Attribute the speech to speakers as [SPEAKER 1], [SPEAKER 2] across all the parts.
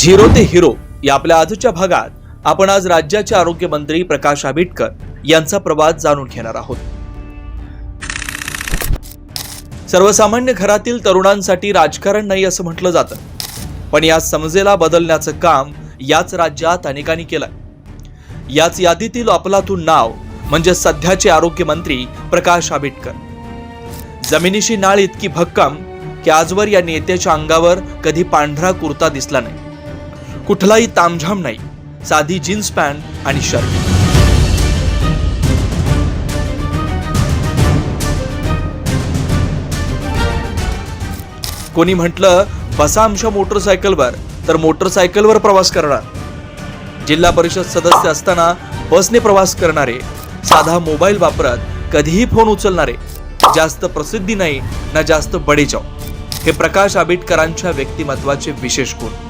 [SPEAKER 1] Zero ते hero या आपल्या आजच्या भागात आपण आज राज्याचे आरोग्यमंत्री प्रकाश आंबेडकर यांचा प्रवास जाणून घेणार आहोत. सर्वसामान्य घरातील तरुणांसाठी राजकारण नाही असं म्हटलं जातं. पण या समजेला बदलण्याचं काम याच राज्यात अनेकांनी केलंय. याच यादीतील अपलातून नाव म्हणजे सध्याचे आरोग्यमंत्री प्रकाश आंबेडकर. जमिनीशी नाळ इतकी भक्कम की आजवर या नेत्याच्या अंगावर कधी पांढरा कुर्ता दिसला नाही. कुठलाही तामझाम नाही. साधी जीन्स पॅन्ट आणि शर्ट. कोणी म्हटलं बसा आमच्या मोटरसायकलवर तर मोटरसायकलवर प्रवास करणार. जिल्हा परिषद सदस्य असताना बसने प्रवास करणारे साधा मोबाईल वापरत कधीही फोन उचलणारे जास्त प्रसिद्धी नाही ना जास्त बडेजाव हे प्रकाश आंबेडकरांच्या व्यक्तिमत्वाचे विशेष गुण.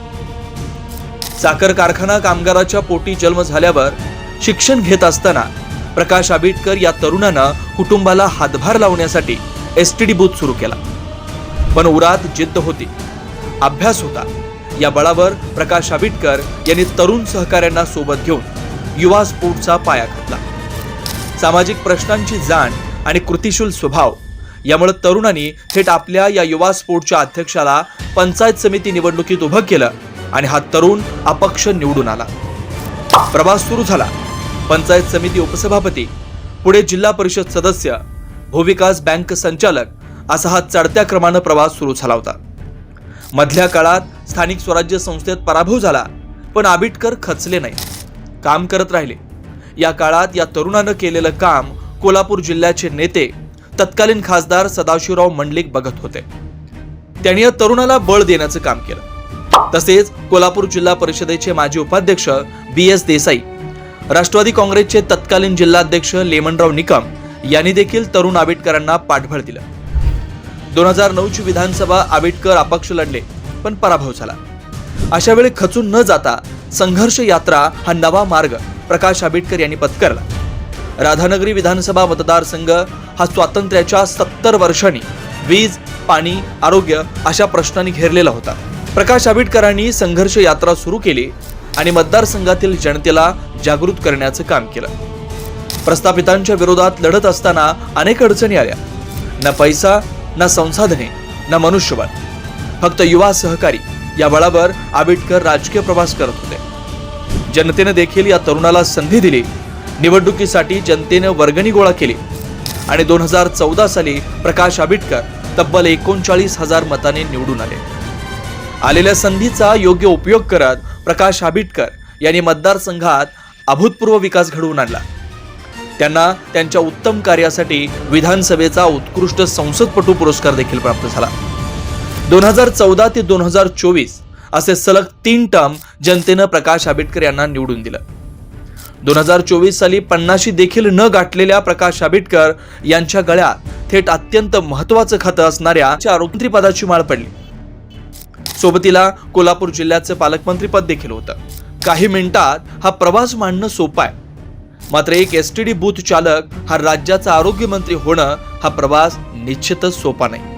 [SPEAKER 1] साखर कारखाना कामगाराच्या पोटी जन्म झाल्यावर शिक्षण घेत असताना प्रकाश आंबेडकर या तरुणानं कुटुंबाला हातभार लावण्यासाठी एस टी डी बूथ सुरू केला. पण उरात जिद्द होती. अभ्यास होता. या बळावर प्रकाश आंबेडकर यांनी तरुण सहकाऱ्यांना सोबत घेऊन युवा स्पोर्टचा पाया घातला. सामाजिक प्रश्नांची जाण आणि कृतिशील स्वभाव यामुळे तरुणांनी थेट आपल्या या युवा स्पोर्टच्या अध्यक्षाला पंचायत समिती निवडणुकीत उभं केलं. आणि हा तरुण अपक्ष निवडून आला. प्रवास सुरू झाला. पंचायत समिती उपसभापती पुढे जिल्हा परिषद सदस्य भूविकास बँक संचालक असा हा चढत्या क्रमानं प्रवास सुरू झाला होता. मधल्या काळात स्थानिक स्वराज्य संस्थेत पराभव झाला पण आबिटकर खचले नाही. काम करत राहिले. या काळात या तरुणानं केलेलं काम कोल्हापूर जिल्ह्याचे नेते तत्कालीन खासदार सदाशिवराव मंडलिक बघत होते. त्यांनी या तरुणाला बळ देण्याचं काम केलं. तसेच कोल्हापूर जिल्हा परिषदेचे माजी उपाध्यक्ष बी एस देसाई राष्ट्रवादी काँग्रेसचे तत्कालीन जिल्हाध्यक्ष लेमनराव निकम यांनी देखील तरुण आंबेडकरांना पाठबळ दिलं. दोन हजार नऊची विधानसभा आंबेडकर अपक्ष लढले पण पराभव झाला. अशा वेळी खचून न जाता संघर्ष यात्रा हा नवा मार्ग प्रकाश आंबेडकर यांनी पत्करला. राधानगरी विधानसभा मतदारसंघ हा स्वातंत्र्याच्या सत्तर वर्षांनी वीज पाणी आरोग्य अशा प्रश्नांनी घेरलेला होता. प्रकाश आंबेडकरांनी संघर्ष यात्रा सुरू केली आणि मतदारसंघातील जनतेला जागृत करण्याचं काम केलं. प्रस्थापितांच्या विरोधात लढत असताना अनेक अडचणी आल्या. ना पैसा ना संसाधने ना मनुष्यबळ. फक्त युवा सहकारी या बळावर आंबेडकर राजकीय प्रवास करत होते. जनतेने देखील या तरुणाला संधी दिली. निवडणुकीसाठी जनतेनं वर्गणी गोळा केली. आणि दोन हजार चौदा साली प्रकाश आंबेडकर तब्बल एकोणचाळीस हजार मताने निवडून आले. आलेल्या संधीचा योग्य उपयोग करत प्रकाश आंबेडकर यांनी मतदारसंघात अभूतपूर्व विकास घडवून आणला. त्यांना त्यांच्या उत्तम कार्यासाठी विधानसभेचा उत्कृष्ट संसदपटू पुरस्कार देखील प्राप्त झाला. दोन हजार चौदा ते दोन हजार चोवीस असे सलग तीन टर्म जनतेनं प्रकाश आंबेडकर यांना निवडून दिलं. दोन हजार चोवीस साली पन्नाशी देखील न गाठलेल्या प्रकाश आंबेडकर यांच्या गळ्यात थेट अत्यंत महत्वाचं खातं असणाऱ्या आरोग्यमंत्री पदाची माळ पडली. सोबतीला कोल्हापूर जिल्ह्याचं पालकमंत्रीपद देखील होतं. काही मिनिटात हा प्रवास मांडणं सोपं आहे. मात्र एक एस टी डी बूथ चालक हा राज्याचा आरोग्यमंत्री होणं हा प्रवास निश्चितच सोपा नाही.